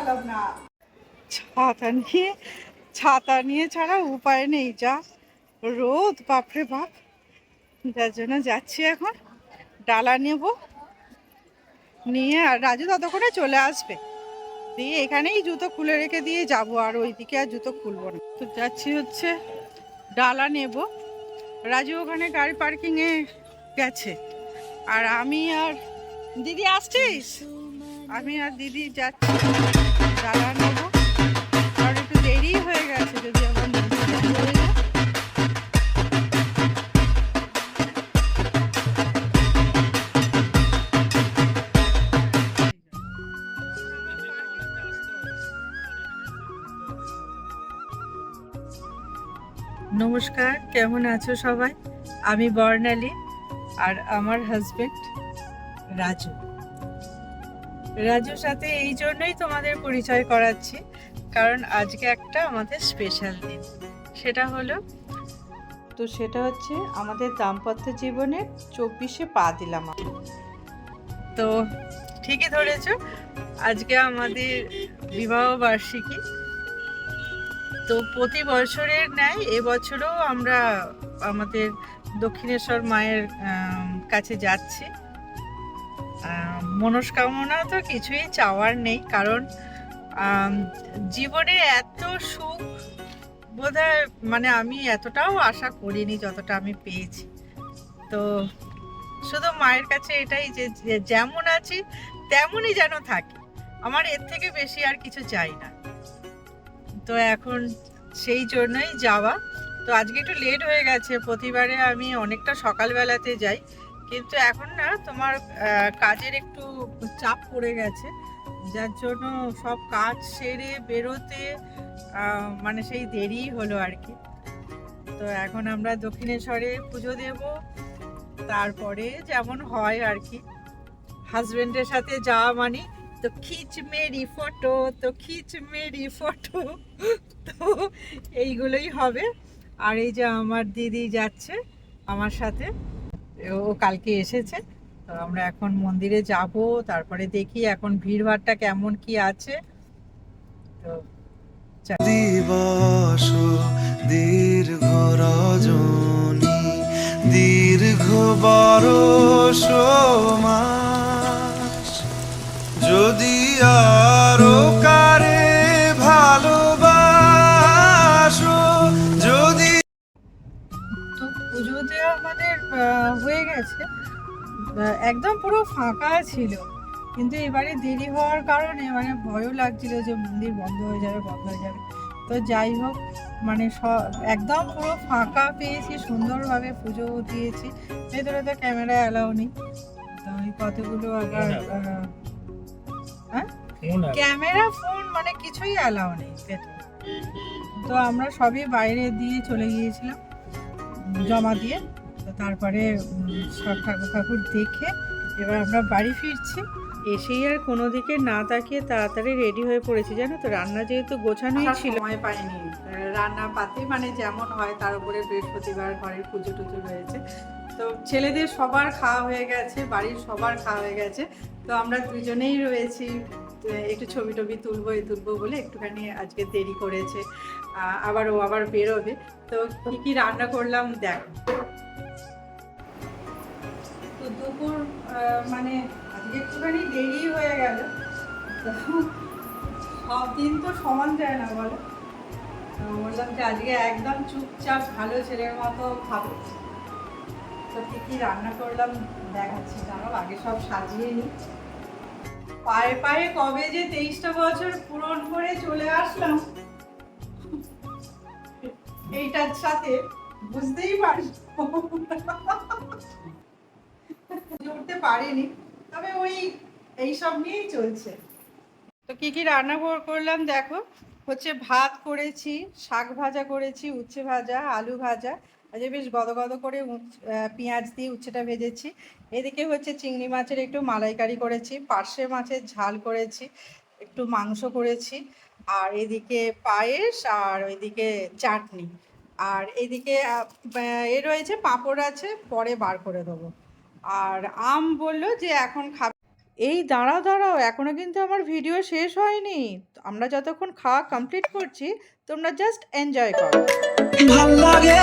পারলাম না। ছাতা নিয়ে ছাতা নিয়ে ছাড়া উপায় নেই যা। রোদ, বাপরে বাপ। যার জন্য যাচ্ছি এখন। ডালা নেব। নিয়ে আর রাজু ততক্ষণে চলে আসবে। দিয়ে এখানেই জুতো খুলে রেখে দিয়ে যাব আর ওইদিকে আর জুতো খুলবো না। তো যাচ্ছি হচ্ছে, ডালা নেব। রাজু ওখানে গাড়ি পার্কিংয়ে গেছে। আর আমি আর, দিদি আসছিস? আমি আর দিদি যাচ্ছি। ডালা নেব। আর একটু দেরি হয়ে গেছে যদি নমস্কার, কেমন আছো সবাই? আমি বর্ণালী আর আমার হাজবেন্ড রাজু। রাজুর সাথে এই জন্যই তোমাদের পরিচয় করাচ্ছি কারণ আজকে একটা আমাদের স্পেশাল দিন। সেটা হলো তো সেটা হচ্ছে আমাদের দাম্পত্য জীবনের চব্বিশে পা দিলাম। তো ঠিকই ধরেছ আজকে আমাদের বিবাহ বার্ষিকী। তো প্রতি বছরের ন্যায় এবছরও আমরা আমাদের দক্ষিণেশ্বর মায়ের কাছে যাচ্ছি। মনস্কামনা তো কিছুই চাওয়ার নেই, কারণ জীবনে এত সুখ বোধহয় মানে আমি এতটাও আশা করিনি যতটা আমি পেয়েছি। তো শুধু মায়ের কাছে এটাই যে যেমন আছি তেমনই যেন থাকি, আমার এর থেকে বেশি আর কিছু চাই না। তো এখন সেই জন্যই যাওয়া। তো আজকে একটু লেট হয়ে গেছে, প্রতিবারে আমি অনেকটা সকালবেলাতে যাই। কিন্তু এখন না তোমার কাজের একটু চাপ পড়ে গেছে। যার জন্য সব কাজ সেরে বেরোতে মানে সেই দেরি হলো আর কি। তো এখন আমরা দক্ষিণেশ্বরে পুজো দেব। তারপরে যেমন হয় আর কি। হাজবেন্ডের সাথে যাওয়া মানে তো খিচ মেরি ফটো, তো খিচ মেরি ফটো। তো এইগুলোই হবে। আর এই যে আমার দিদি যাচ্ছে আমার সাথে ও কালকে এসেছে। তো আমরা এখন মন্দিরে যাব, তারপরে দেখি এখন ভিড়ভাড়টা কেমন কি আছে। তো দিবস দীর্ঘ রজনী, দীর্ঘ বরষ মাস। যদি আরও হয়ে গেছে। একদম পুরো ফাঁকা ছিল। কিন্তু এবারে দেরি হওয়ার কারণে মানে ভয়ও লাগছিল যে মন্দির বন্ধ হয়ে যাবে বন্ধ হয়ে যাবে। তো যাই হোক মানে সব একদম পুরো ফাঁকা পেয়েছি সুন্দরভাবে পুজো দিয়েছি। ভেতরে তো ক্যামেরা অ্যালাউ নেই। তো ওই কতগুলো আবার হ্যাঁ? ক্যামেরা ফোন মানে কিছুই অ্যালাউ নেই ভেতরে। তো আমরা সবই বাইরে দিয়ে চলে গিয়েছিলাম জমা দিয়ে। তারপরে সব ঠাকুর ঠাকুর দেখে এবার আমরা বাড়ি ফিরছি। এসেই আর কোনো দিকে না তাকিয়ে তাড়াতাড়ি রেডি হয়ে পড়েছি জানো তো? রান্না যেহেতু গোছানোই ছিল। সময় পাইনি। রান্না পাতে মানে যেমন হয় তার উপরে বৃহস্পতিবার ঘরের পুজো টুজো রয়েছে। তো ছেলেদের সবার খাওয়া হয়ে গেছে বাড়ির সবার খাওয়া হয়ে গেছে। তো আমরা দুজনেই রয়েছি। একটু ছবি টবি তুলবো এই তুলবো বলে একটুখানি আজকে দেরি করেছে। আবার ও আবার বেরোবে। তো কি কি রান্না করলাম, দেখো। তো দুপুর মানে আজকে একটুখানি দেরি হয়ে গেল। সব দিন তো সমান যায় না, বলো। বললাম যে আজকে একদম চুপচাপ ভালো ছেলের মতো খাব। তো কি কি রান্না করলাম দেখাচ্ছি জানো আগে সব সাজিয়ে নিই। পায়ে পায়ে কবে যে তেইশটা বছর পূরণ করে চলে আসলাম। এইটার সাথে বুঝতেই পারি উঠতে পারিনি, তবে ওই এইসব নিয়েই চলছে। তো কি কি রান্না করলাম দেখো, হচ্ছে ভাত করেছি, শাক ভাজা করেছি, উচ্ছে ভাজা, আলু ভাজা আজকে বেশ গদ গদ করে পেঁয়াজ দিয়ে উচ্ছেটা ভেজেছি। এদিকে হচ্ছে চিংড়ি মাছের একটু মালাইকারি করেছি, পার্শে মাছের ঝাল করেছি, একটু মাংস করেছি। আর এদিকে পায়েস আর ওইদিকে চাটনি। আর এদিকে এ রয়েছে পাঁপড় আছে, পরে বার করে দেবো। আর আম বলল যে এখন খাবে। এই দাঁড়াও দাঁড়াও এখনও কিন্তু আমার ভিডিও শেষ হয়নি। আমরা যতক্ষণ খাওয়া কমপ্লিট করছি, তোমরা জাস্ট এনজয় করো। লাগে